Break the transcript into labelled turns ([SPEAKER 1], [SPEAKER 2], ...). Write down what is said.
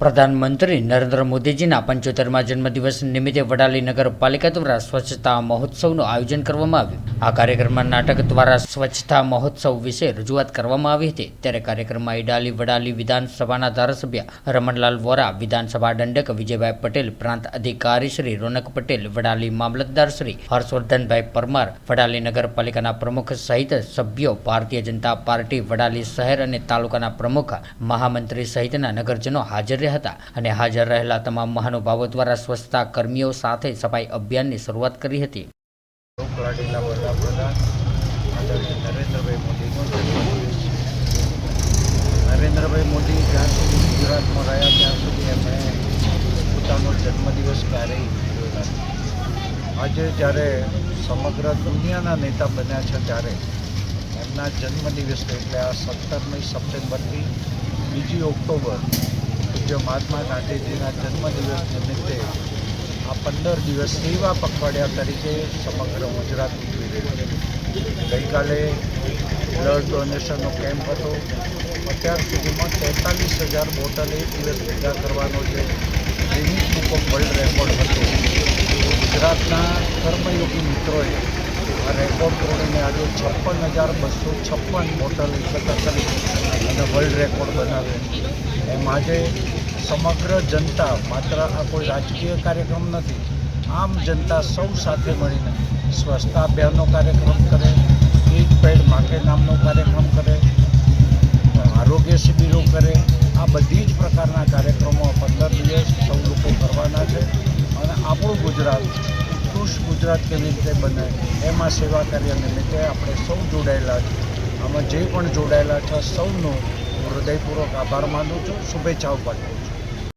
[SPEAKER 1] પ્રધાનમંત્રી નરેન્દ્ર મોદીજીના પંચોતેરમા જન્મદિવસ નિમિત્તે વડાલી નગરપાલિકા દ્વારા સ્વચ્છતા મહોત્સવનું આયોજન કરવામાં આવ્યું. આ કાર્યક્રમમાં નાટક દ્વારા સ્વચ્છતા મહોત્સવ વિશે રજૂઆત કરવામાં આવી હતી. ત્યારે કાર્યક્રમમાં ઈડાલી વડાલી વિધાનસભાના ધારાસભ્ય રમણલાલ વોરા, વિધાનસભા દંડક વિજયભાઈ પટેલ, પ્રાંત અધિકારી શ્રી રોનક પટેલ, વડાલી મામલતદાર શ્રી હર્ષવર્ધનભાઈ પરમાર, વડાલી નગરપાલિકાના પ્રમુખ સહિત સભ્યો, ભારતીય જનતા પાર્ટી, વડાલી શહેર અને તાલુકાના પ્રમુખ, મહામંત્રી સહિતના નગરજનો હાજર રહ્યા હતા અને હાજર રહેલા તમામ મહાનુભાવો દ્વારા સ્વચ્છતા કર્મીઓ સાથે સફાઈ અભિયાનની શરૂઆત કરી હતી.
[SPEAKER 2] નરેન્દ્રભાઈ મોદી જ્યાં સુધી ગુજરાતમાં રહ્યા, ત્યાં સુધી એમણે પોતાનો જન્મદિવસ ક્યારેય નથી આજે જ્યારે સમગ્ર દુનિયાના નેતા બન્યા છે, ત્યારે એમના જન્મદિવસ એટલે આ સત્તરમી સપ્ટેમ્બરથી બીજી ઓક્ટોબર પૂજ્ય મહાત્મા ગાંધીજીના જન્મદિવસ નિમિત્તે આ પંદર દિવસ સેવા પખવાડિયા તરીકે સમગ્ર ગુજરાત ઉજવી રહ્યું છે. ગઈકાલે બ્લડ ડોનેશનનો કેમ્પ હતો. અત્યાર સુધીમાં તેતાલીસ હજાર બોટલ એક દિવસ ભેગા કરવાનો છે. Guinness book of world record હતો. ગુજરાતના કર્મયોગી મિત્રોએ રેકોર્ડ તોડીને આજે છપ્પન હજાર બસો છપ્પન મોટર એકત્ર કરી અને વર્લ્ડ રેકોર્ડ બનાવ્યો એમ આજે સમગ્ર જનતા, માત્ર આ કોઈ રાજકીય કાર્યક્રમ નથી, આમ જનતા સૌ સાથે મળીને સ્વચ્છતા અભિયાનનો કાર્યક્રમ કરે એક પેડ માટે નામનો કાર્યક્રમ કરે, આરોગ્ય શિબિરો કરે, આ બધી જ પ્રકારના કાર્યક્રમો પંદર ગુજરાત કેવી રીતે બને, એમાં સેવા કાર્ય નિમિત્તે આપણે સૌ જોડાયેલા છે આમાં જે પણ જોડાયેલા છે સૌનો હું હૃદયપૂર્વક આભાર માનું છું, શુભેચ્છાઓ પાઠવું છું.